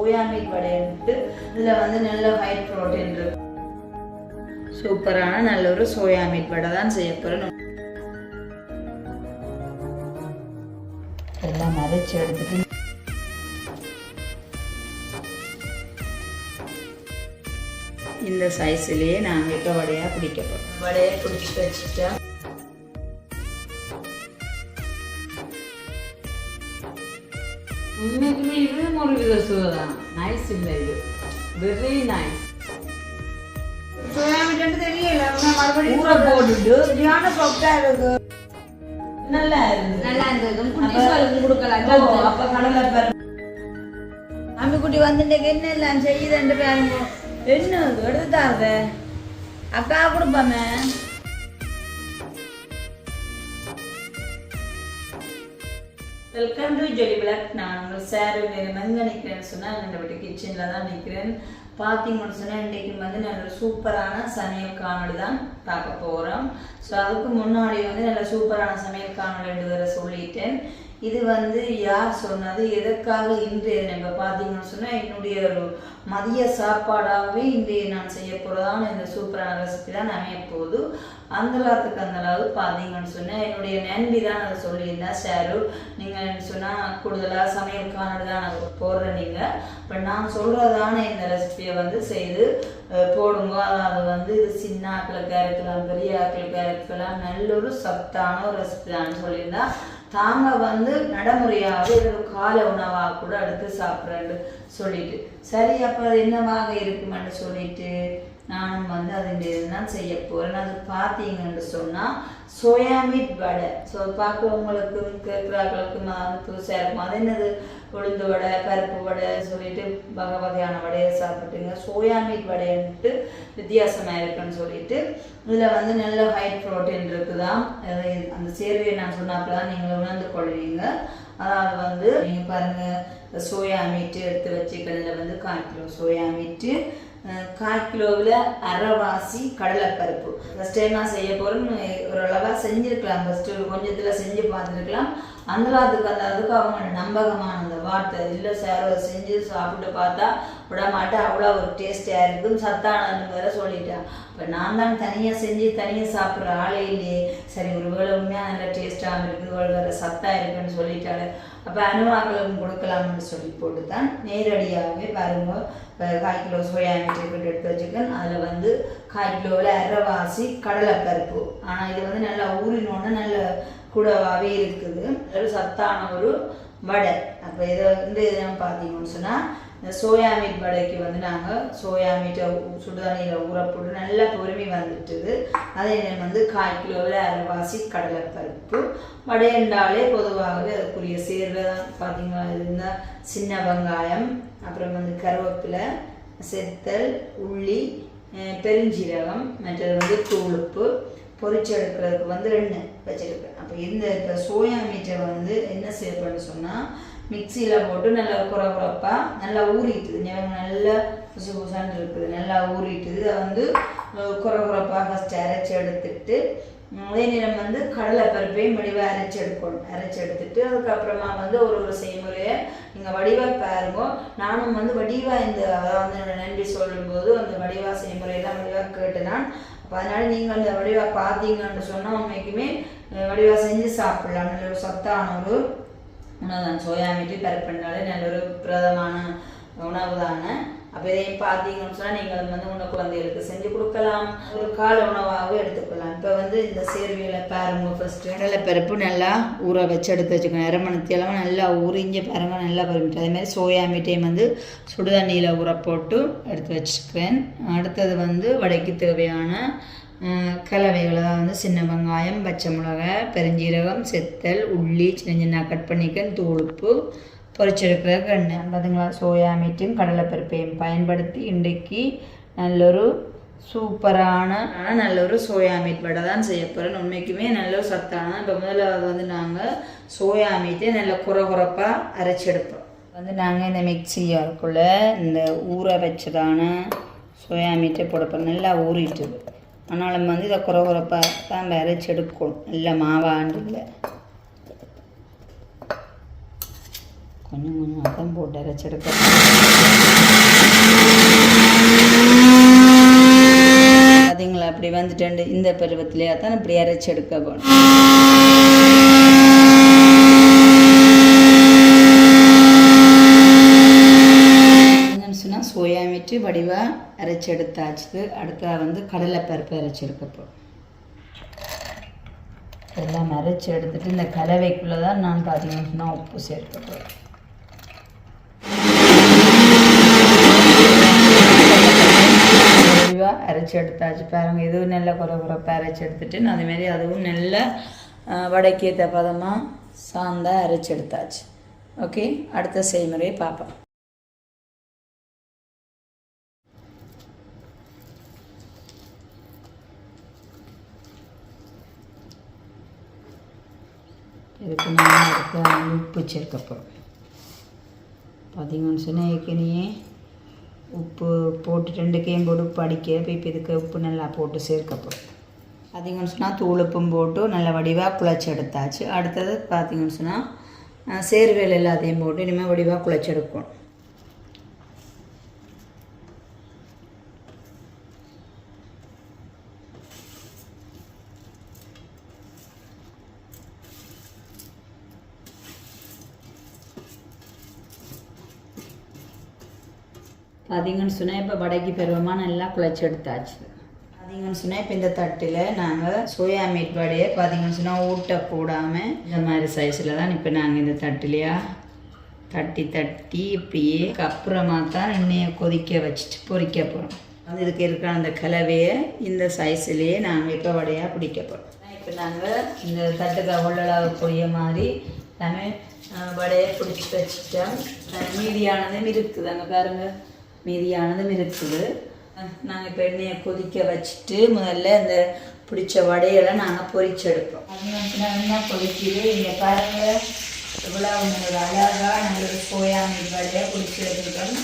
ஓயாமிக் meet வடைன்ட்டு இதில் வந்து நல்ல ஹை ப்ரோட்டீன் இருக்கு. சூப்பரான நல்ல ஒரு சோயா மீட் வடை தான் செய்ய போகிறேன் எல்லாம் அரைச்சி எடுத்துட்டு. இந்த சைஸ்லேயே நாங்கள் இப்போ வடையாக பிடிக்க போகிறோம் வடையை பிடிச்சி வச்சுட்டா. உண்மைக்குமே இது ஒரு வித சுவை தான் நைஸ் இல்லை இது வெரி நைஸ் தெரியல ஊற போட்டுட்டு இருக்கு நல்லா இருக்கு கொடுக்கலாம் அப்ப கடலை அம்மிக்குட்டி என்ன எல்லாம் செய்யுதுன்னு பாருங்க என்ன? எடுத்து தாருது அக்கா கொடுப்பாமே வெல்கம் டு ஜொலி பிளாக் நான் உங்கள் சார் எங்கே நிற்கிறேன்னு சொன்னால் நான் வீட்டு கிச்சனில் தான் நிற்கிறேன். பார்த்தீங்கன்னு சொன்னால் இன்றைக்கு வந்து நல்ல ஒரு சூப்பரான சமையல் காணொலி தான் பார்க்க போகிறோம் ஸோ அதுக்கு முன்னாடி வந்து நல்ல சூப்பரான சமையல் காணொளி வேற சொல்லிட்டேன். இது வந்து யார் சொன்னது? எதற்காக இன்றைய நம்ம பார்த்தீங்கன்னு சொன்னால் என்னுடைய ஒரு மதிய சாப்பாடாகவே இன்றைய நான் செய்ய போகிறதான இந்த சூப்பரான ரெசிபி தான் அமைய போகுது. அந்த அளவுக்கு அந்த அளவு பார்த்தீங்கன்னு சொன்னால் என்னுடைய நண்பி தான் அதை சொல்லியிருந்தா ஷேரு நீங்கள் சொன்னால் கூடுதலாக சமையல் காணொலி தான் நான் போடுறேன் நீங்கள் இப்போ நான் சொல்கிறதான இந்த ரெசிபியை வந்து செய்து போடுங்க. அது வந்து இது சின்ன ஆக்களுக்காக இருக்கலாம் பெரிய ஆக்களுக்காக இருக்கலாம் நல்ல ஒரு சத்தான ஒரு ரெசிபி தான். சொல்லியிருந்தா தாங்க வந்து நடைமுறையாக காலை ஒரு கால உணவாக கூட எடுத்து சாப்பிட்றேன்னு சொல்லிட்டு. சரி அப்போ அது என்னவாக இருக்குமென்னு சொல்லிட்டு? நானும் வந்து அது தான் செய்ய போகிறேன் அது பார்த்தீங்கன்னு சொன்னால் சோயா மீட் வடை. ஸோ பார்க்குறவங்களுக்கும் கேட்குறாங்களுக்கும் அது புதுசாக இருக்கும் அது என்னது? உளுந்து வடை பருப்பு வடை சொல்லிட்டு வகை வகையான வடையை சாப்பிட்டுங்க. சோயா மீட் வடைன்ட்டு வித்தியாசமாக இருக்குன்னு சொல்லிட்டு இதில் வந்து நல்ல ஹைட் ப்ரோட்டீன் இருக்குதான் அந்த சேர்வையை நான் சொன்னாப்பில் தான் நீங்கள் உணர்ந்து கொள்வீங்க. அதாவது வந்து நீங்கள் பாருங்கள் சோயா மீட்டு எடுத்து வச்சுக்கிறதுல வந்து கால் கிலோ சோயா மீட்டு கால் கிலோவில் அரைவாசி கடலைப்பருப்பு. ஃபஸ்ட் டைம் செய்ய செய்ய ஒரு அளவாக செஞ்சுருக்கலாம். ஃபஸ்ட்டு ஒரு கொஞ்சத்தில் செஞ்சு பார்த்துருக்கலாம். அந்த அதுக்கு அந்த அதுக்கு அவங்க நம்பகமான அந்த வார்த்தை இல்லை சார் செஞ்சு சாப்பிட்டு பார்த்தா விடமாட்டேன் அவ்வளோ ஒரு டேஸ்டியாக இருக்கும் சத்தானதுன்னு வேற சொல்லிட்டேன் இப்போ நான் தான் தனியாக செஞ்சு தனியாக சாப்பிட்ற ஆளே இல்லையே. சரி ஒரு உண்மையாக நல்ல டேஸ்ட்டாக இருக்குது ஒரு வேறு சத்தாக இருக்குன்னு சொல்லிட்டாலே அப்போ அனுமாக்களும் கொடுக்கலாம்னு சொல்லி போட்டு தான் நேரடியாகவே பாருங்க. இப்போ கால் கிலோ சோயா மீட் எடுத்து வச்சுக்கேன். அதில் வந்து கால் கிலோவில் அரைவாசி கடலைப்பருப்பு. ஆனால் இது வந்து நல்லா ஊறினோன்னு நல்ல கூடவாகவே இருக்குது. ஒரு சத்தான ஒரு வடை. அப்போ இதை வந்து இதெல்லாம் பார்த்தீங்கன்னு சொன்னால் இந்த சோயா மீட் வடைக்கு வந்து நாங்கள் சோயா மீட்டை சுடுதண்ணியில் ஊற போட்டு நல்லா பொறுமை வந்துட்டுது. அதே நேரம் வந்து கால் கிலோவில் அரைவாசி கடலைப்பருப்பு. வடை என்றாலே பொதுவாகவே அதுக்குரிய சேர்வை பார்த்தீங்கன்னா இருந்தால் சின்ன வெங்காயம் அப்புறம் வந்து கருவேப்பிலை செத்தல் உள்ளி பெருஞ்சீரகம் மற்றது வந்து தூளுப்பு பொறிச்சு எடுக்கிறதுக்கு வந்து ரெண்டு வச்சுருக்கேன் அப்போ இந்த இப்போ சோயா மீட்டை வந்து என்ன செய்யப்படுன்னு சொன்னால் மிக்சியில் போட்டு நல்லா குறை குறைப்பாக நல்லா ஊறிட்டுது ஞாபகம் நல்லா புசு புசான்னு இருக்குது. நல்லா ஊறிட்டுது அதை வந்து அஹ், குறை குறைப்பாக ஃபஸ்ட்டு அரைச்சி எடுத்துட்டு அதே நேரம் வந்து கடலை பருப்பையும் வடிவாக அரைச்சி எடுக்கணும். அரைச்சி எடுத்துட்டு அதுக்கப்புறமா வந்து ஒரு ஒரு செய்முறையை நீங்கள் வடிவாக பாருங்க. நானும் வந்து வடிவாக இந்த அதாவது என்னோட நன்றி சொல்லும்போது அந்த வடிவாக செய்முறையெல்லாம் வடிவாக கேட்டு நான் அப்போ அதனால் நீங்கள் அந்த வடிவாக பார்த்தீங்கன்னு சொன்னால் உண்மைக்குமே வடிவா செஞ்சு சாப்பிடலாம். நல்ல ஒரு சத்தான ஒரு உணவு தான் சோயா மீட்டு பருப்புனாலே நல்ல ஒரு பிரதமான உணவு தானே அப்போ இதையும் பார்த்தீங்கன்னு சொன்னால் நீங்கள் வந்து உங்கள் குழந்தைகளுக்கு செஞ்சு கொடுக்கலாம். ஒரு கால உணவாகவும் எடுத்துக்கலாம் இப்போ வந்து இந்த சேர்வியில் பாருங்க ஃபஸ்ட்டு கடலைப்பருப்பு நல்லா ஊற வச்சு எடுத்து வச்சுக்கணும். அரை நல்லா ஊறிஞ்ச பாருங்க நல்லா பருமிட்டு அதே மாதிரி சோயா மீட்டையும் வந்து சுடுதண்ணியில் ஊற போட்டு எடுத்து வச்சுக்குவேன். அடுத்தது வந்து வடைக்கு தேவையான கலவைகளை வந்து சின்ன வெங்காயம் பச்சை மிளகாய் பெருஞ்சீரகம் செத்தல் உள்ளி சின்ன சின்ன கட் பண்ணிக்கன் தூளுப்பு பொரிச்செடுக்கிற எண்ணெய் பார்த்தீங்களா சோயா மீட்டையும் கடலைப்பருப்பையும் பயன்படுத்தி இன்றைக்கு நல்லொரு சூப்பரான ஆனால் நல்ல ஒரு சோயா மீட் வடை தான் செய்ய போகிறேன் உண்மைக்குமே நல்ல ஒரு சத்தான. இப்போ முதலாவது வந்து நாங்கள் சோயா மீட்டை நல்ல குறை குறைப்பாக அரைச்செடுப்போம் வந்து நாங்கள் இந்த மிக்ஸி ஜாருக்குள்ள இந்த ஊற வச்சதான சோயா மீட்டை போடப்போம் நல்லா ஊறிட்டுது ஆனாலும் வந்து இதை குறை குறைப்பாக தான் அரைச்செடுக்கணும் நல்ல மாவாண்டு இல்லை கொஞ்சம் கொஞ்சம் அப்பம் போட்டு அரைச்செடுக்க பார்த்தீங்களா அப்படி வந்துட்டு இந்த பருவத்திலேயே தான் இப்படி அரைச்செடுக்க போகணும் சோயா மிட்டு வடிவாக அரைச்சி எடுத்தாச்சு. அடுத்ததாக வந்து கடலைப்பருப்பு அரைச்சி எடுக்கப்போம் எல்லாம் அரைச்சி எடுத்துட்டு இந்த கலவைக்குள்ளே தான் நான் பார்த்தீங்கன்னா உப்பு சேர்க்கப்போகிறேன் தெளிவாக அரைச்சி எடுத்தாச்சு பாருங்கள் இதுவும் நல்ல குறை குறைப்பாக அரைச்சி எடுத்துட்டு நான் அதுமாரி அதுவும் நல்ல வடக்கேற்ற பதமாக சாந்தா அரைச்சி எடுத்தாச்சு. ஓகே? அடுத்த செய்முறையை பார்ப்போம். இதுக்கு நான் உப்பு சேர்க்க போகிறோம் பார்த்தீங்கன்னு சொன்னால் ஏற்கனவே உப்பு போட்டு ரெண்டு கேம் போட்டு உப்பு அடிக்க இப்போ இதுக்கு உப்பு நல்லா போட்டு சேர்க்கப்படும் பார்த்திங்கன்னு சொன்னால் தூள் உப்பும் போட்டு நல்ல வடிவாக குழச்சி எடுத்தாச்சு. அடுத்தது பார்த்திங்கன்னு சொன்னால் சேர்வேல் எல்லாத்தையும் போட்டு இனிமேல் வடிவாக குழச்செடுக்கணும் பார்த்தீங்கன்னு சொன்னால் இப்போ வடைக்கு பருவமாக நல்லா குழச்சி எடுத்தாச்சு. பார்த்தீங்கன்னு சொன்னால் இப்போ இந்த தட்டில் நாங்கள் சோயா மீட் வடையை பார்த்தீங்கன்னு சொன்னால் ஊட்ட போடாமல் இந்த மாதிரி சைஸில் தான் இப்போ நாங்கள் இந்த தட்டிலையா தட்டி தட்டி இப்படியே அப்புறமா தான் எண்ணெயை கொதிக்க வச்சுட்டு பொறிக்க போகிறோம் அது இதுக்கு இருக்கிற அந்த கலவையை இந்த சைஸ்லேயே நாங்கள் இப்போ வடையாக பிடிக்க போகிறோம் இப்போ நாங்கள் இந்த தட்டுக்கு பொரிய மாதிரி எல்லாமே வடையை பிடிச்சி வச்சுட்டோம் மீதியானதும் இருக்குது அங்கே பாருங்கள் மீதியானதும் இருக்குது நாங்கள் இப்போ எண்ணெயை கொதிக்க வச்சுட்டு முதல்ல இந்த பிடிச்ச வடையெல்லாம் நாங்கள் பொரிச்செடுப்போம் அது என்ன கொதிக்குது. இங்கே பாருங்கள் இவ்வளோ உங்களோட அழகாக நல்ல சோயா மீன் வடையை பிடிச்சி எடுத்துக்கிட்டோம்.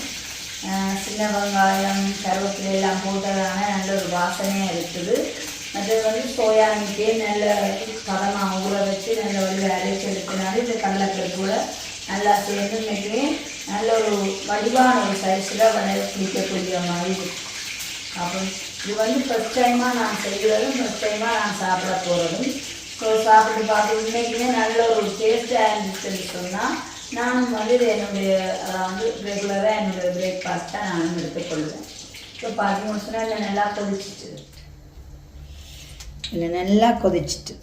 ஆஹ் சின்ன வெங்காயம் கருவேப்பிலை எல்லாம் போட்டதான நல்ல ஒரு வாசனையாக இருக்குது. அது வந்து சோயா மீட்டே நல்ல பதமாக ஊற வச்சு நல்ல ஒரு அரைச்சி எடுத்தனால இந்த கடலைப்பருப்பு கூட நல்லா சேர்ந்து இன்னைக்கு நல்ல ஒரு வடிவான ஒரு சைஸில் வடை பிடிக்கக்கூடிய மாதிரி இருக்கும் அப்போ இது வந்து ஃபஸ்ட் டைமாக நான் செய்கிறதும் ஃபஸ்ட் டைமாக நான் சாப்பிட போகிறதும் ஸோ சாப்பிட்டு பார்த்து இன்றைக்குமே நல்ல ஒரு டேஸ்ட்டாக இருந்துச்சுன்னு சொன்னால் நானும் வந்து இது என்னுடைய வந்து ரெகுலராக என்னுடைய பிரேக்ஃபாஸ்ட்டாக நானும் எடுத்துக்கொள்வேன். ஸோ பார்த்து முடிச்சுன்னா இல்லை நல்லா கொதிச்சிட்டு இல்லை நல்லா கொதிச்சிட்டு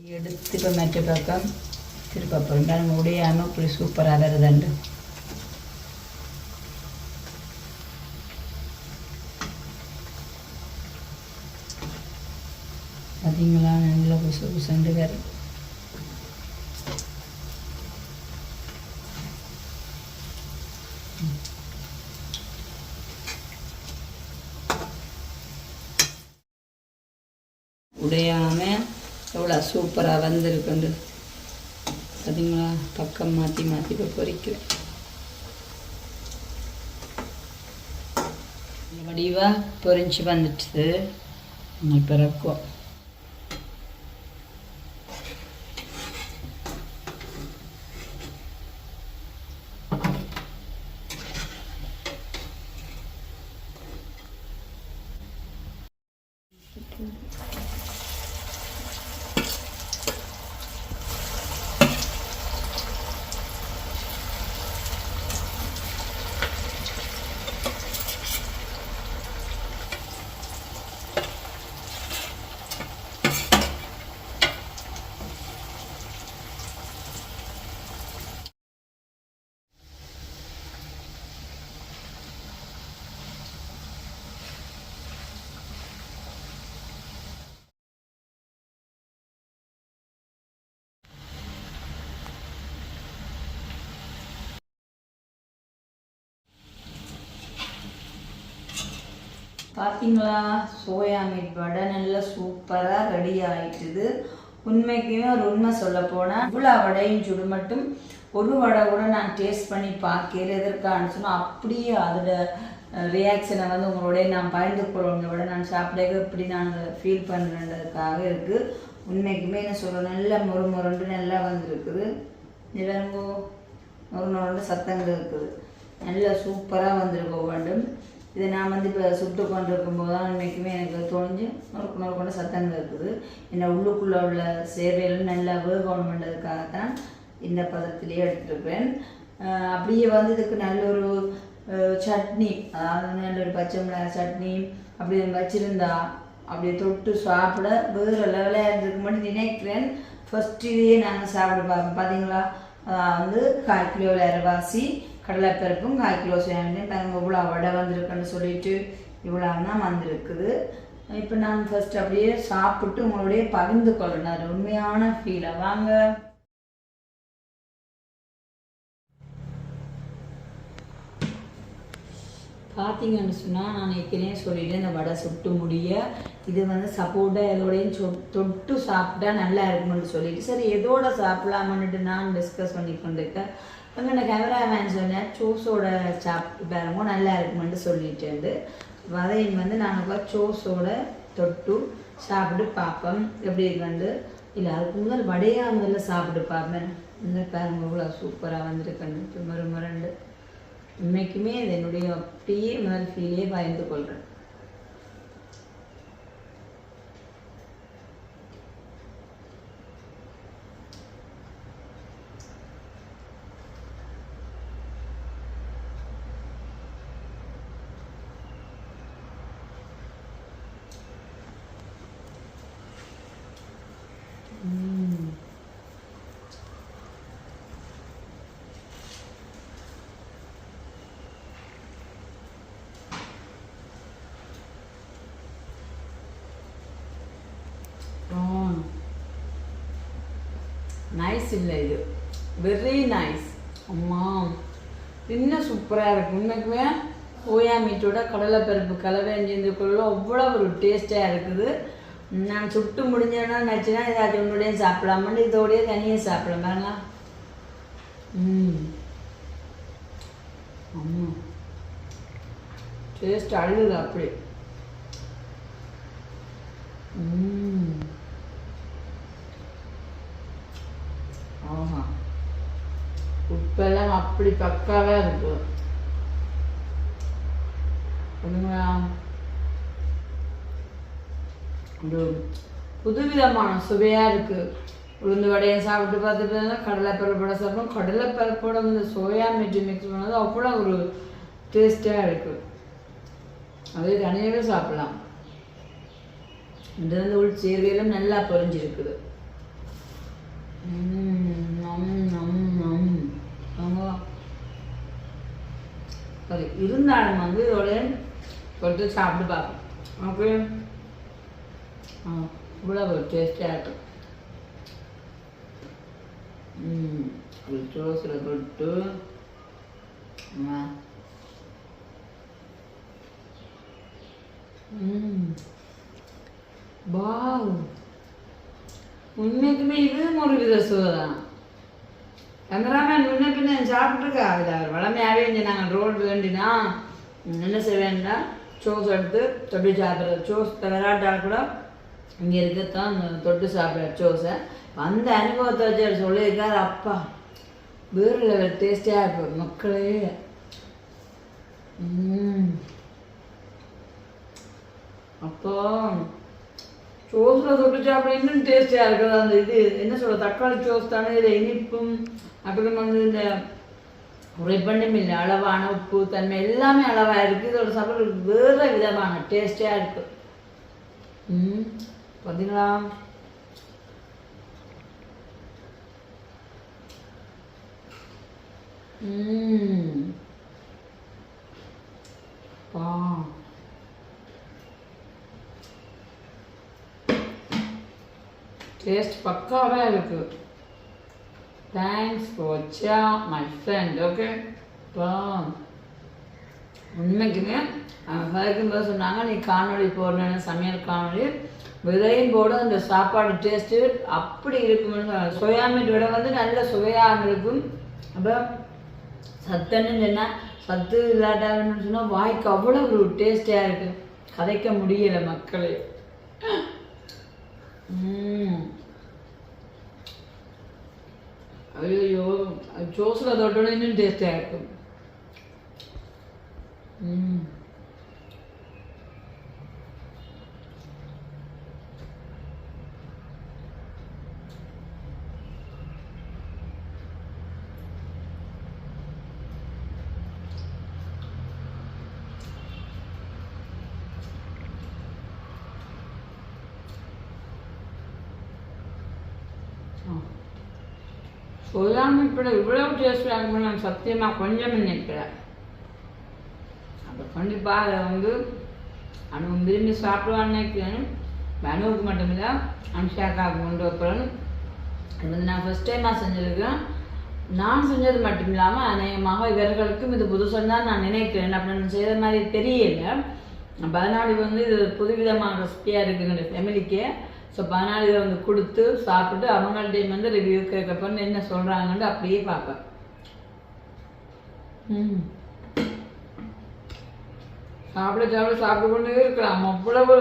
எடுத்து இப்போ மற்ற பக்கம் திருப்ப போகிறோம் நம்ம உடையாமல் இப்படி சூப்பராக வருதுண்டு பார்த்தீங்களா நல்லா புசு புசுண்டு வேறு உடையாமல் எவ்வளோ சூப்பராக வந்திருக்குண்டு. பார்த்தீங்களா பக்கம் மாற்றி மாற்றி இப்போ பொறிக்கிறேன். வடிவாக பொறிஞ்சு வந்துட்டு இப்போ பார்த்தீங்களா சோயா மீட் வடை நல்லா சூப்பராக ரெடி ஆயிட்டுது. உண்மைக்குமே ஒரு உண்மை சொல்ல போனால் இவ்வளோ வடையும் சுடு மட்டும் ஒரு வடை கூட நான் டேஸ்ட் பண்ணி பார்க்கல எதற்கான்னு சொன்னால் அப்படியே அதோட ரியாக்ஷனை வந்து உங்களுடைய நான் பயந்து கொள்ளுங்க விட நான் சாப்பிட இப்படி நான் ஃபீல் பண்ணுறதுக்காக இருக்குது உண்மைக்குமே என்ன சொல்கிறேன் நல்லா மொறு முரண்டு நல்லா வந்துருக்குது. நிலங்கோ மொறு சத்தங்கள் இருக்குது. நல்லா சூப்பராக வந்திருக்க வேண்டும். இதை நான் வந்து இப்போ சுட்டு கொண்டு இருக்கும்போது தான் உண்மைக்குமே எனக்கு தொழிஞ்சு நொறுக்கு நொறுக்கொண்டு சத்தங்கள் இருக்குது என்ன உள்ளுக்குள்ளே உள்ள சேவையில் நல்லா வேகணுமென்றதுக்காகத்தான் இந்த பதத்திலேயே எடுத்துருப்பேன். அப்படியே வந்து இதுக்கு நல்ல ஒரு சட்னி அதாவது நல்ல ஒரு பச்சை மிளகாய் சட்னி அப்படி வச்சுருந்தா அப்படியே தொட்டு சாப்பிட வேறு லெவலாக இருந்திருக்கு மட்டும் நினைக்கிறேன். ஃபஸ்ட்டு இதையே நாங்கள் சாப்பிட பார்ப்போம். பார்த்தீங்களா வந்து கால் கிலோ வாசி கடலைப்பருப்பும் கால் கிலோ சேனலையும் பாருங்க. இவ்வளோ வடை வந்திருக்குன்னு சொல்லிட்டு இவ்வளோ தான் வந்திருக்குது. இப்போ நான் ஃபஸ்ட் அப்படியே சாப்பிட்டு உங்களுடைய பகிர்ந்து கொள்ளணும் அது உண்மையான ஃபீலை வாங்க. பார்த்தீங்கன்னு சொன்னால் நான் ஏற்கனவே சொல்லிட்டேன் இந்த வடை சுட்டு முடிய. இது வந்து சப்போட்டா எதோடையும் சொ தொட்டு சாப்பிட்டா நல்லா இருக்கும்னு சொல்லிட்டு. சரி எதோட சாப்பிடலாமன்னுட்டு நான் டிஸ்கஸ் பண்ணி கொண்டிருக்கேன். அங்கே நான் கேமராமேன் சொன்னேன் சோஸோட சாப்பிட்டு பாருங்க நல்லா இருக்குமென்னு சொல்லிட்டு வதையும் வந்து நாங்கள் சோஸோட தொட்டு சாப்பிட்டு பார்ப்போம் எப்படி வந்து இல்லை அதுக்கு முதல் வடையா முதல்ல சாப்பிட்டு பார்ப்பேன் இந்த பாருங்க இவ்வளோ சூப்பராக வந்திருக்கேன் மறு மரண்டு இன்னைக்குமே இது என்னுடைய அப்படியே முதல் ஃபீலே பயந்து கொள்கிறேன் ம். நைஸ் இல்லை இது. வெரி நைஸ் அம்மா இன்னும் சூப்பராக இருக்குது உண்மைக்குமே ஓயா மீட்டோட கடலைப்பருப்பு கலவைஞ்சிருந்துக்குள்ள அவ்வளோ ஒரு டேஸ்ட்டாக இருக்குது. நான் சுட்டு முடிஞ்சேன்னா நினச்சினா ஏதாச்சும் ஒன்றுடைய சாப்பிடலாமான்னு இதோடய தனியாக சாப்பிடலாம். பாருங்களா. ம். டேஸ்ட் அழுகுது அப்படி ம். ஆஹா. உப்பெல்லாம் அப்படி பக்காவா இருக்கு. ஒண்ணுங்களா? ஒரு புதுவிதமான சுவையா இருக்கு. உளுந்து வடையை சாப்பிட்டு பார்த்துட்டு கடலை பருப்போட சாப்பிடும். கடலை பருப்போட இந்த சோயா மிட்டு மிக்ஸ் பண்ணது அவ்வளோ ஒரு டேஸ்டாக இருக்கு. அதே தனியாகவே சாப்பிடலாம். இந்த உள் சேர்வையிலும் நல்லா பொறிஞ்சிருக்குது ம், நம், நம், நம். ஆமா. சரி இருந்தாலும் வந்து இதோட தொட்டு சாப்பிட்டு பார்ப்போம் ஓகே ஆ இவ்வளோ டேஸ்டாக இருக்கும். ம் சோஸில் தொட்டு. ம். உண்மைக்குமே இதுவும் ஒரு வித சுவை தான் முன்ன பின்ன சாப்பிட்ருக்கா அதில் அவர் வளமையாகவே இங்கே நாங்கள் ரோடு வேண்டினா என்ன செய்வேன்னா சோஸ் எடுத்து தொட்டு சாப்பிட்றது. சோஸ் விளையாட்டால் கூட இங்கே இருக்கத்தான் தொட்டு சாப்பிட்ற சோஸை அந்த அனுபவத்தை வச்சு அவர் சொல்லியிருக்காரு அப்பா வேறு லெவல் டேஸ்டியாக இருக்கும் மக்களே. அப்போ சோஸில் தொட்டு சாப்பிட இன்னும் டேஸ்டியாக இருக்குது. அந்த இது என்ன சொல்ல தக்காளி சோஸ் தானே இதில் இனிப்பும் அப்புறம் வந்து இந்த உரைப்பண்ணும் இல்லை அளவான உப்பு தன்மை எல்லாமே அளவாக இருக்குது இதோட சாப்பிட்றது வேறு விதமான டேஸ்டியாக இருக்கு. ம் பார்த்தீங்களா ம். பா. டேஸ்ட் பக்காவாக இருக்குது thanks for my friend okay பா உண்மைக்குமே அவங்க சொன்னாங்க நீ காணொலி போடுறேன்னு சமையல் காணொலி விதையும் போட அந்த சாப்பாடு டேஸ்ட்டு அப்படி இருக்கும்னு சோயா மீட் விட வந்து நல்ல சுவையாக இருக்கும். அப்போ சத்துன்னு சொன்னால் சத்து இல்லாட்டான்னு சொன்னால் வாய்க்கு அவ்வளோ ஒரு டேஸ்டியாக இருக்குது கதைக்க முடியலை மக்களே. ம் ஐயோ ஜோஸில் தொட்டோட இன்னும் டேஸ்டியாக இருக்கும் ம் சொல்லாமல் இப்போ இவ்வளவு டேஸ்டாக இருக்கும்னு நான் சத்தியமாக கொஞ்சம் நினைக்கிறேன். அப்போ கண்டிப்பாக அதை வந்து அனுபவம் விரும்பி சாப்பிடுவான்னு நினைக்கிறேன். அனுவுக்கு மட்டும் அனுஷாக்காவுக்கு கொண்டு வைக்கிறேன். இது வந்து நான் ஃபஸ்ட் டைமாக செஞ்சுருக்கேன். நான் செஞ்சது மட்டும் இல்லாமல் அநேகமாக இவர்களுக்கும் இது புதுசாக தான் நான் நினைக்கிறேன். அப்படின்னு செய்த மாதிரி தெரியல. பதினாலு வந்து இது புதுவிதமான ரெசிபியாக இருக்குங்கிற ஃபேமிலிக்கு ஸோ பதினாலு இதை வந்து கொடுத்து சாப்பிட்டு அவங்கள்ட்டையும் வந்து ரிவ்யூ கேட்கப்பன்னு என்ன சொல்கிறாங்கன்னு அப்படியே பார்ப்பேன். ம் சாப்பிட சாப்பிட சாப்பிட்டு கொண்டே இருக்கலாம். அவ்வளவு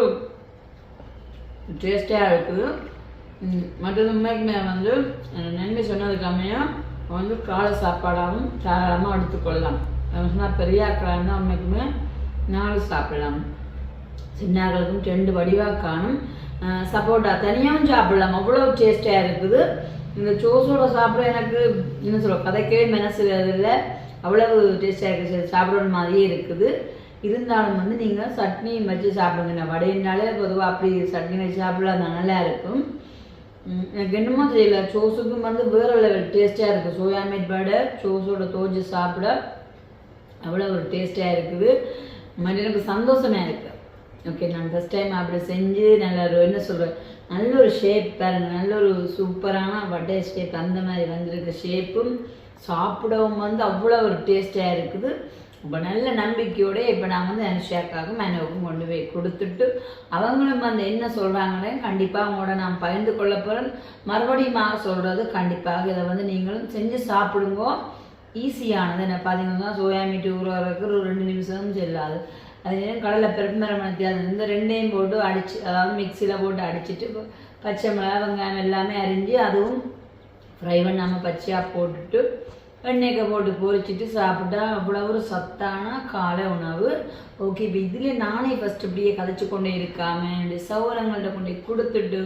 டேஸ்டியாக இருக்குது மற்றது உண்மைக்குமே வந்து நன்மை சொன்னதுக்கு வந்து காலை சாப்பாடாகவும் தாராளமாக எடுத்துக்கொள்ளலாம். சொன்னால் பெரிய ஆக்களாக உண்மைக்குமே. நாலு சாப்பிடலாம். சின்னாக்களுக்கும் ரெண்டு வடிவாக காணும். சப்போட்டா. தனியாகவும் சாப்பிடலாம். அவ்வளோ டேஸ்டாக இருக்குது. இந்த சோஸோட சாப்பிட எனக்கு என்ன சொல்ல கதைக்கவே மனசு இல்லை அவ்வளவு டேஸ்டாக இருக்குது சாப்பிடணும் மாதிரியே இருக்குது. இருந்தாலும் வந்து நீங்கள் சட்னி வச்சு சாப்பிடுங்க. வடையினாலே பொதுவாக அப்படி சட்னி வச்சு சாப்பிடலாம். நல்லா இருக்கும். எனக்கு என்னமோ தெரியல. சோஸுக்கும் வந்து வேற லெவல் டேஸ்டியாக இருக்குது சோயா மீட் வடை சோஸோட தோஜி சாப்பிட அவ்வளோ ஒரு டேஸ்டியாக இருக்குது. மனிதனுக்கு எனக்கு சந்தோஷமாக இருக்குது ஓகே நான் ஃபஸ்ட் டைம் அப்படி செஞ்சு நல்ல ஒரு என்ன சொல்கிறேன் நல்ல ஒரு ஷேப் பாருங்கள் நல்ல ஒரு சூப்பரான வட்டை ஷேப் அந்த மாதிரி வந்திருக்க ஷேப்பும் சாப்பிடவும் வந்து அவ்வளோ ஒரு டேஸ்டியாக இருக்குது. இப்போ நல்ல நம்பிக்கையோட இப்போ நான் வந்து அனுஷாக்காகவும் மேனவுக்கும் கொண்டு போய் கொடுத்துட்டு அவங்களும் வந்து என்ன சொல்கிறாங்களே கண்டிப்பாக அவங்களோட நான் பகிர்ந்து கொள்ள போகிறேன் மறுபடியும் சொல்கிறது கண்டிப்பாக இதை வந்து நீங்களும் செஞ்சு சாப்பிடுங்க. ஈஸியானது என்ன பார்த்தீங்கன்னா சோயா மீட் ஊறுறதுக்கு ஒரு ரெண்டு நிமிஷம் செல்லாது. அது கடலை பெருமரம் அது இந்த ரெண்டையும் போட்டு அடிச்சு அதாவது மிக்சியில் போட்டு அடிச்சிட்டு பச்சை மிளகா வெங்காயம் எல்லாமே அரிஞ்சு அதுவும் ஃப்ரை பண்ணாமல் பச்சையாக போட்டுட்டு எண்ணெய்க்கு போட்டு பொரிச்சிட்டு சாப்பிட்டா அவ்வளோ ஒரு சத்தான காலை உணவு. ஓகே இப்போ இதில் நானே ஃபஸ்ட் இப்படியே கதைச்சு கொண்டே இருக்காம என்னுடைய சௌரங்கள்ட்ட கொண்டு கொடுத்துட்டு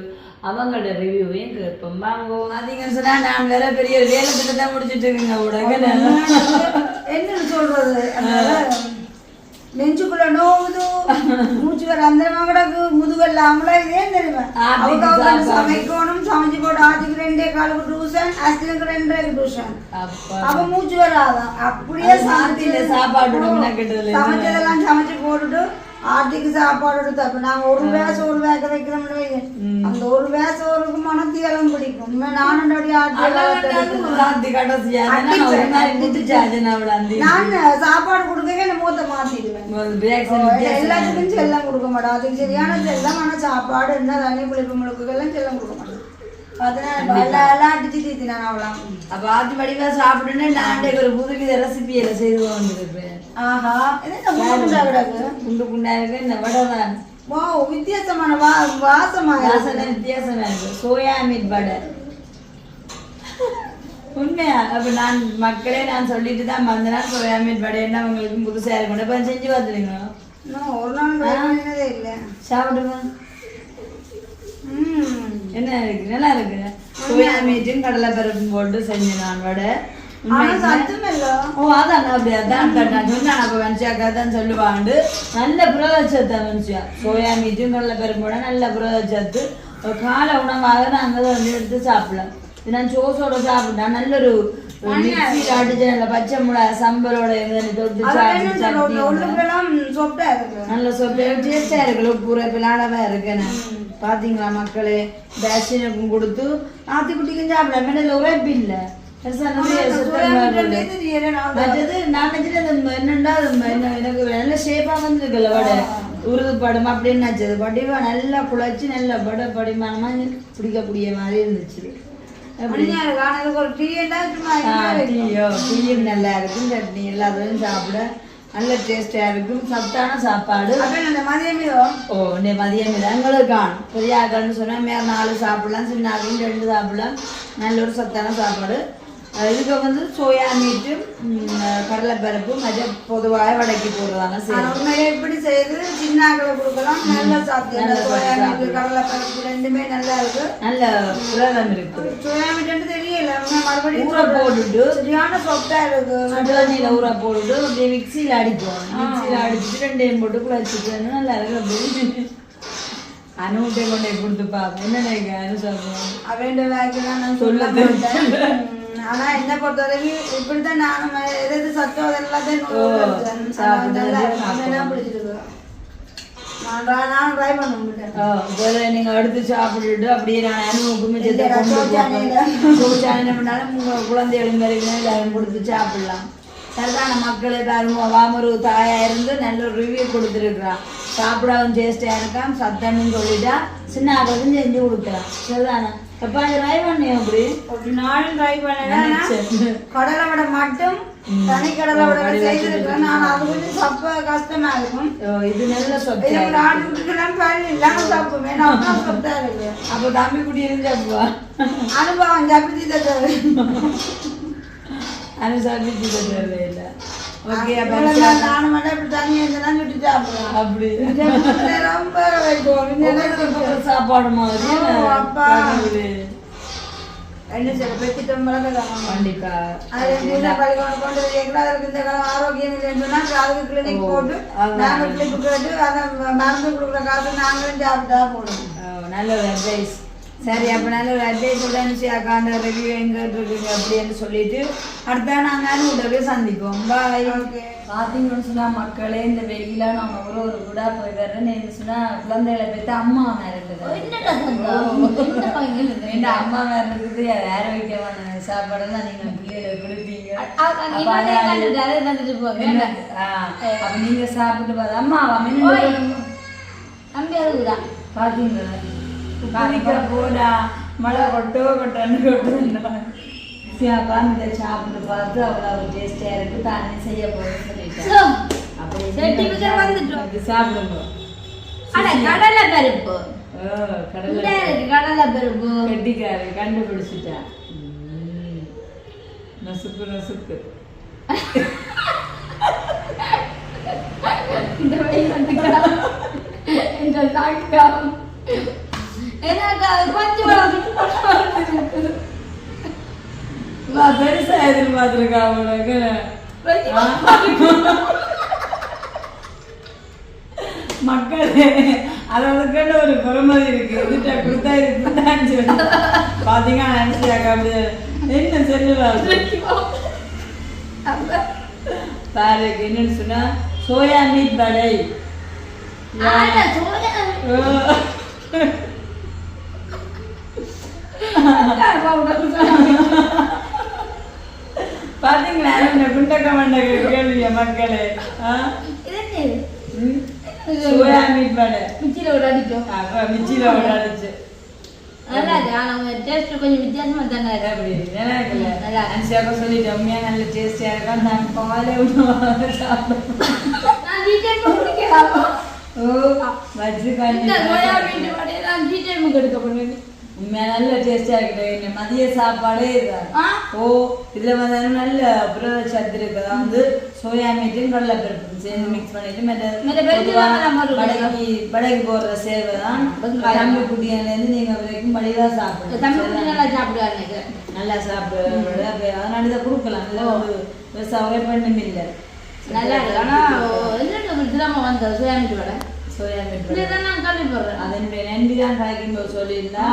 அவங்களோட ரிவ்யூவையும் கேட்போம். வாங்கோ. பார்த்தீங்கன்னு சொன்னா நான் வேற பெரிய வேலை திட்டத்தை முடிச்சிட்டு இருக்கேங்க உடனே. என்னன்னு சொல்றது? நெஞ்சுக்குள்ள நோவுது. மூச்சு வர அந்தரமா கிடக்கு. முதுகல்ல அமலா. ஏன் தெரியுமா? அவங்க. சமைக்கணும். சமைச்சு போட்டு ஆட்டுக்கு ரெண்டே காலுக்கு டியூஷன் அஸ்தினுக்கு ரெண்டே டியூஷன் அப்பா. மூச்சு வராதான் அப்படியே மாத்தில சாப்பாடு சமைச்சதெல்லாம் சமைச்சு போட்டுட்டு ஆட்டுக்கு சாப்பாடு எடுத்து அப்ப நாங்க ஒரு வேச ஒரு வேக வைக்கிறோம்னு வைங்க அந்த ஒரு வேச ஒருக்கு மனத்தியெல்லாம் பிடிக்கும். நானும் ஒரு நான் நான் சாப்பாடு கொடுக்கவே என்ன மூத்த மாத்திடுவேன் எல்லாத்துக்கும் செல்லம் கொடுக்க மாட்டோம் அதுக்கு சரியான செல்லம் ஆனா சாப்பாடு என்ன தண்ணி புளிப்பு முழுக்கு எல்லாம் செல்லம் கொடுக்க மாட்டோம் அப்ப ஆத்து வடிவா சாப்பிடுன்னு நான் ஒரு புதுவித ரெசிபி எல்லாம் செய்து கொண்டிருப்பேன். ஆஹா குண்டா குண்டு இருக்கு இந்த வடை தான் வா வித்தியாசமான வா வாசமா வாசனை வித்தியாசமா இருக்கு. Soya meat vada. உண்மையா? அப்ப நான் மக்களே நான் சொல்லிட்டு தான் வந்தேன் சோயா மீட் வடை என்ன உங்களுக்கு புதுசா இருக்கும் இப்ப செஞ்சு பார்த்துருங்க ஒரு நாள் இல்லை. சாப்பிடுங்க. என்ன இருக்கு? நல்லா இருக்கு. சோயா மீட்டும் கடலை பருப்பும் போட்டு செஞ்சேன் நான் வடை ஓ அதான் அப்படி அதான் அதான் நான் சொன்னேன் அப்போ வன்சியாக்கா தான் சொல்லுவாண்டு நல்ல புரதச்சத்து வன்சியா சோயா மீட்டும் கடலை பருப்போட நல்ல புரதச்சத்து. காலை உணவாக நாங்கள் வந்து எடுத்து சாப்பிடலாம். இது நான் சோசோட சாப்பிட்டா நல்ல ஒரு மிக்சியில் அடிச்சு பச்சை மிளகா தொட்டு இருக்கு நல்ல சொட்டு. டேஸ்டாக இருக்கு உப்பு பிளாடவா இருக்கேன் பாத்தீங்களா மக்களே? டேஷனுக்கும் கொடுத்து ஆத்திக்குட்டிக்கும் சாப்பிடலாம் மேடம் உரைப்பு இல்லை. பெருசா நிறைய சத்தம் வருது. மற்றது நான் நினைச்சிட்டு அந்த ம- என்னண்டா அது ம- என்ன- எனக்கு நல்ல ஷேப்பா வந்துருக்குல்ல வடை. உருது படம் அப்படின்னு நல்லா குழச்சி நல்ல வடை படிமானமா பிடிக்கக்கூடிய மாதிரி இருந்துச்சு. டீயோ டீயும் நல்லா இருக்கும். சட்னி எல்லாத்தையும் சாப்பிட. நல்ல டேஸ்டா இருக்கும். சத்தான சாப்பாடு. ஓ இந்த மதியம் இல்லை எங்களுக்கு காணும். பெரிய ஆக்கள்னு சொன்னால் மேலே நாலு சாப்பிடலாம் சின்ன ஆக்கள்னு ரெண்டு சாப்பிடலாம். நல்ல ஒரு சத்தான சாப்பாடு. இதுக்கு வந்து சோயா மீட்டும் கடலைப்பருப்பும் மற்ற பொதுவாக வடக்கி போடுவாங்க. சரி. இப்படி செய்து சின்னாக்களை கொடுக்கலாம். நல்ல சாப்பிட்டு சோயா சாப்பிட்டு. மீன் கடலை பருப்பு ரெண்டுமே நல்லா இருக்கு. நல்ல புரதம் இருக்கு. சோயா மீன் தெரியல. மறுபடியும் ஊற போட்டுட்டு சரியான சொத்தா இருக்கு. தண்ணியில் ஊற போட்டுட்டு அப்படியே மிக்சியில் அடிப்போம். மிக்சியில் அடிச்சுட்டு ரெண்டையும் போட்டு குழச்சிட்டு நல்லா இருக்கு அனுகிட்டே கொண்டு கொடுத்து பார்ப்போம் என்ன நினைக்க அனு சொல்றேன் அவன் சொல்ல ஆனா என்ன பொறுத்தவரைக்கும் இப்படித்தான் நானும் எது எது சத்தம் அது எல்லாத்தையும் ஓ, நோட் சாப்பிட்டு நல்லா தான் இருக்கு. அதெல்லாம் சாப்பிடணும். பிடிச்சிருக்கு நான் try- நான் ட்ரை பண்ண முடியேன் ஆ, முதல்ல நீங்க எடுத்து சாப்பிட்டுட்டு அப்படியே நான் உங்க குழந்தைகளும் வரைக்கும் கொடுத்து சாப்பிடலாம். சரிதான மக்களே பாருங்க வாமரு தாயா இருந்து நல்ல ரிவ்யூ கொடுத்துருக்குறான். சாப்பிடவும் டேஸ்டா இருக்கான் சத்தன்னு சொல்லிட்டா சின்ன செஞ்சு கொடுக்குறான் சரிதானே? எப்ப ட்ரை பண்ணேன் அப்படி? ஒரு நாளும் ட்ரை பண்ணல. கடலை வடை மட்டும் தனி கடலை வடை கடலை செய்திருக்கேன் நான் அது கொஞ்சம் சப்ப கஷ்டமா இருக்கும். இது நல்ல சொத்தா இது. நான் விட்டுக்கலாம் பழனி இல்லாம சாப்பிடுவேன். நான் அவ்வளவு சொத்தா இருக்கு? அப்ப தம்பி குட்டி இருந்தாப்பா அனுபவம் ஜப்பிச்சு தந்தது அனுசாரிச்சு தேவையில்லை ஓகே நானும் இப்படி தண்ணி சுட்டி அப்படி. ரொம்ப வைக்கும் சாப்பாடு மாதிரி? அப்பா. வளர்க்கலாம் கண்டிப்பா. அது கொண்டு கேட்கலாம் அதுக்கு இந்த காலம் ஆரோக்கியம் இல்லைன்னு சொன்னா அதுக்கு கிளினிக் போட்டு அதான். நாங்க கிளினிக் போட்டு அதை மருந்து கொடுக்குற காசு நாங்களும் சாப்பிட்டா போடுவோம் நல்ல அட்வைஸ் சரி அப்ப ஒரு அட்வைஸ் உடனே அக்காண்ட ரிவ்யூ எங்க இருக்குங்க அப்படின்னு சொல்லிட்டு அடுத்த நாங்க அனுகிட்ட சந்திப்போம். Bye okay. பாத்தீங்கன்னு சொன்னா மக்களே இந்த வெயில நம்ம ஒரு ஒரு கூட போய் வரேன்னு என்ன சொன்னா குழந்தைகளை பெற்று அம்மா இந்த அம்மா வேற இருக்குது அது ஆரோக்கியமான சாப்பாடு தான் நீங்க பிள்ளைகளுக்கு கொடுப்பீங்க. அப்ப அதான் என்ன? ஆ, அப்ப நீங்க சாப்பிட்டு பாரு. அம்மா பாத்தீங்களா பாத்தீங்களா போடா மழை கொட்டோ கொட்டன்னு கொட்டு காமிக்க சாப்பிட்டு பார்த்து அவ்வளோ டேஸ்டியா இருக்கு. தானே செய்ய போறேன்னு சொல்லிட்டேன். சாப்பிடுங்க கடலை பருப்பு. கடலை பருப்பு. கெட்டிக்காரு கண்டுபிடிச்சிட்டா. நசுக்கு நசுக்கு. இந்த இந்த தாக்கம். நான் பெருசா எதிர்பார்த்திருக்கா உனக்கு மக்களே அதற்கான ஒரு பொறுமதி இருக்கு இதுட்ட கொடுத்தா இருக்குதான்னு சொல்லி பாத்தீங்கன்னா நினைச்சியாக்கா அப்படி என்ன செல்லுவா பாரு என்னன்னு சொன்னா சோயா மீட் வடை ஓ. பாத்தீங்களா? இந்த குண்டக்க மண்டக கேள்விய மக்களே? சோயா மீட் வடை மிச்சில அடிக்கும் அப்புறம் மிச்சில விளையாடுச்சு நல்லா இருக்கு ஆனா உங்க டேஸ்ட் கொஞ்சம் வித்தியாசமா தானே இருக்கு. அப்படி நல்லா இருக்குல்ல? நல்லா. அன்சியாக்கா சொல்லிட்டு உண்மையா நல்ல டேஸ்டியா இருக்கா? நான் பாலே சாப்பிடுவேன் நான் டீச்சர் குடிக்கலாம் ஓ வச்சு சோயா நான் எடுக்க பண்ணுவேன் நல்ல டேஸ்டா இருக்குது மதிய சாப்பாடே ஓ இதுல வந்து நல்ல புரத சத்து இருக்குது? வந்து சோயா மீட்டும் கடலை பருப்பு சேர்ந்து மிக்ஸ் பண்ணிட்டு நம்ம வடைக்கு வடைக்கு போடுற சேவை தான். தம்பி குட்டியிலேருந்து நீங்க வரைக்கும் மலிவா சாப்பிடுங்க. நல்லா சாப்பிடுவாரு நினைக்கிறேன் நல்லா சாப்பிடுறது அதனால இதை கொடுக்கலாம். இல்லை ஒரு பெருசாக உழைப்பண்ணும் இல்லை. நல்லா இருக்கு. ஆனா என்ன தினமும் வந்த சோயா மீன் வடை அதனுடைய நன்றி தான் காய்க்கும் போது சொல்லியிருந்தா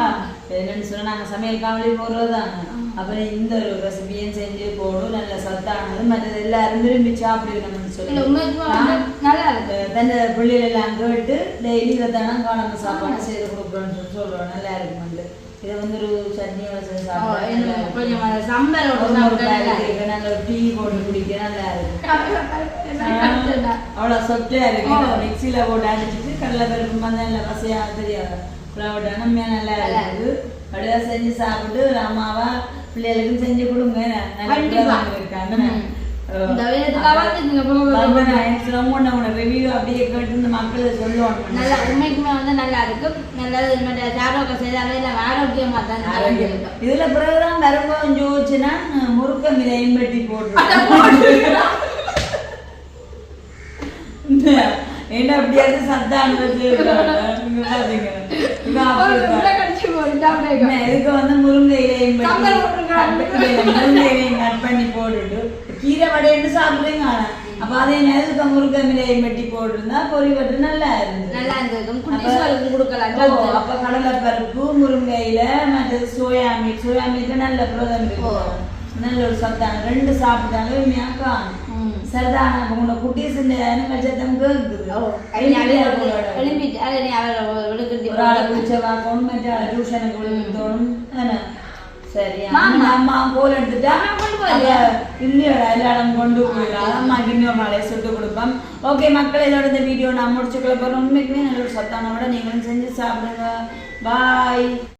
என்னன்னு சொன்னா நாங்கள் சமையல் காவலி போடுறது தானே அப்புறம் இந்த ஒரு ரெசிபியும் செஞ்சு போடும்? நல்ல சத்தானது மற்றது எல்லாரும் விரும்பி சாப்பிடுவோம்னு சொல்லி. தன் பிள்ளைகள் எல்லாம் கேட்டு டெய்லி இதை தானே காணாம சாப்பாடு செய்து கொடுக்குறோன்னு சொல்லி சொல்றோம். நல்லா இருக்குமெண்டு இது வந்து ஒரு சட்னியோட செஞ்சு இருக்கும். நாங்க டீ போட்டு குடிக்க நல்லா இருக்கும். இருக்கும். அவ்வளோ சொத்தையா இருக்கு. இதை மிக்சியில போட்டு அடிச்சிட்டு கடலை பருப்பு மந்தம் பசையா தெரியாது. போட்டு நம்ம நல்லா நல்லா இருக்குது அப்படியே செஞ்சு சாப்பிட்டு அம்மாவா பிள்ளைகளுக்கும் செஞ்சு கொடுங்க. நல்ல அப்படியே கேட்டு சொல்லுவாங்க. நல்லா உண்மைக்குமே வந்து நல்லா இருக்கு. நல்லது மற்ற சாரோக்க செய்தாலே ஆரோக்கியமா தான். இருக்கும். இதுல பிறகுதான் வரும்போது ஜோதிச்சுன்னா முறுக்க மிலையும் வெட்டி போட்டுருக்கோம் என்ன அப்படியாவது சத்தான வச்சு இங்க பாத்தீங்க இங்க அப்படி ஒரு பாரு. உருளை கடிச்சு போட்டு அப்படியே என்ன, இதுக்கு வந்து முருங்கை இலையும் முருங்கை இலையும் கட் பண்ணி போட்டுட்டு கீரை வடைன்னு சாப்பிடுறீங்க ஆனா. அப்ப அதே நேரத்துக்கு முருங்கை மிலையும் வெட்டி போட்டிருந்தா பொறி வட்டு நல்லா இருந்துச்சு நல்லா இருந்திருக்கும் அப்ப- அப்ப கடலைப்பருப்பு முருங்கையில மற்றது சோயா மீட் சோயா மீட்ல நல்ல புரதம். நல்ல ஒரு சத்தான ரெண்டு சாப்பிட்டாலும் உண்மையாக்கா ம். சரிதான் உங்களை குட்டீஸ் இந்த நீ அவளை வந்து எழும்பிட்டு, அதை நீ அவளை விழுக்குத்தி ஒரு ஆளை கொண்டு மற்ற ஆளை டியூஷனுக்கு விழுந்துட்டோம்? சரி மாமா. அம்மா கோல் எடுத்துட்டா இல்லையோட எல்லாரும் கொண்டு போயிடலாம். அம்மாக்கு இன்னொரு நாளே சுட்டு கொடுப்போம். ஓகே மக்கள் இதோட இந்த வீடியோ நான் முடிச்சுக்கொள்ள போறேன். உண்மைக்குமே நல்ல ஒரு சத்தான விட நீங்களும் செஞ்சு சாப்பிடுங்க. பாய்